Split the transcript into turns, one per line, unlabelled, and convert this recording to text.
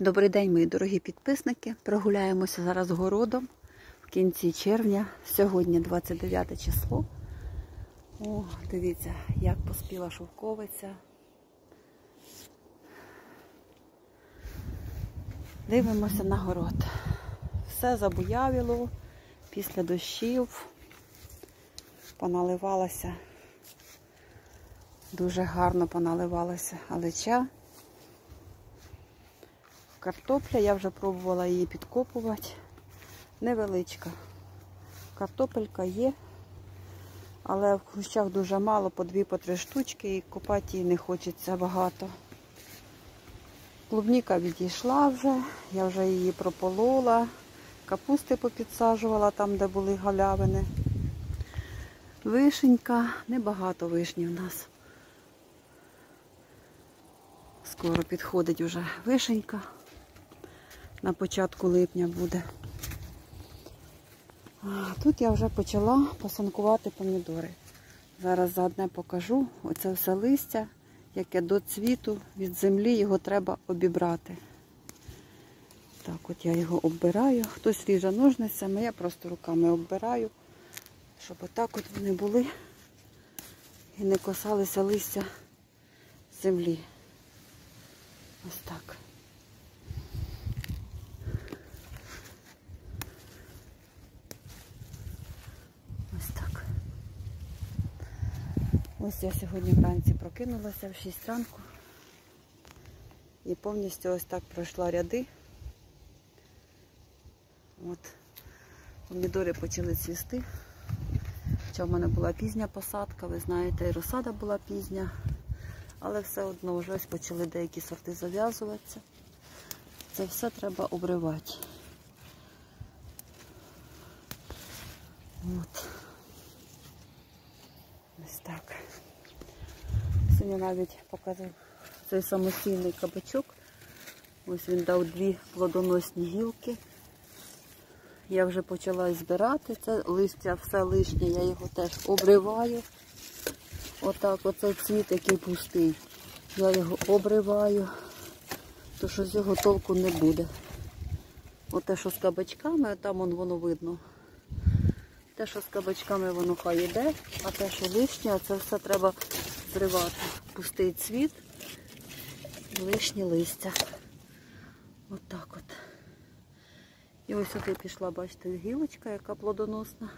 Добрий день, мої дорогі підписники. Прогуляємося зараз городом в кінці червня. Сьогодні 29 число. О, дивіться, як поспіла шовковиця. Дивимося на город. Все забуявіло після дощів. Поналивалася. Дуже гарно поналивалася алеча. Картопля, я вже пробувала її підкопувати. Невеличка. Картопелька є, але в кущах дуже мало, по дві, по три штучки, і копати її не хочеться багато. Клубніка відійшла вже, я вже її прополола, капусти попідсаджувала там, де були галявини. Вишенька, небагато вишні в нас. Скоро підходить вже вишенька. На початку липня буде. Тут я вже почала посанкувати помідори. Зараз заодне покажу. Оце все листя, яке до цвіту від землі його треба обібрати. Так, от я його оббираю. Хтось ріже ножницями, я просто руками оббираю, щоб отак от вони були і не косалися листя землі. Ось так. Ось так. Ось я сьогодні вранці прокинулася в 6 ранку і повністю ось так пройшла ряди. От, помідори почали цвісти. Хоча в мене була пізня посадка, ви знаєте, і розсада була пізня, але все одно вже ось почали деякі сорти зав'язуватися. Це все треба обривати. От. Ось так. Сьогодні навіть показав цей самостійний кабачок. Ось він дав дві плодоносні гілки. Я вже почала збирати це листя, все лишнє, я його теж обриваю. Отак, оцей цвіт, який пустий. Я його обриваю, то що з його толку не буде. Оте, що з кабачками, там воно видно. Те, що з кабачками, воно хай йде, а те, що лишнє, це все треба зривати. Пустий цвіт, лишні листя. Отак от. І ось сюди пішла, бачите, гілочка, яка плодоносна.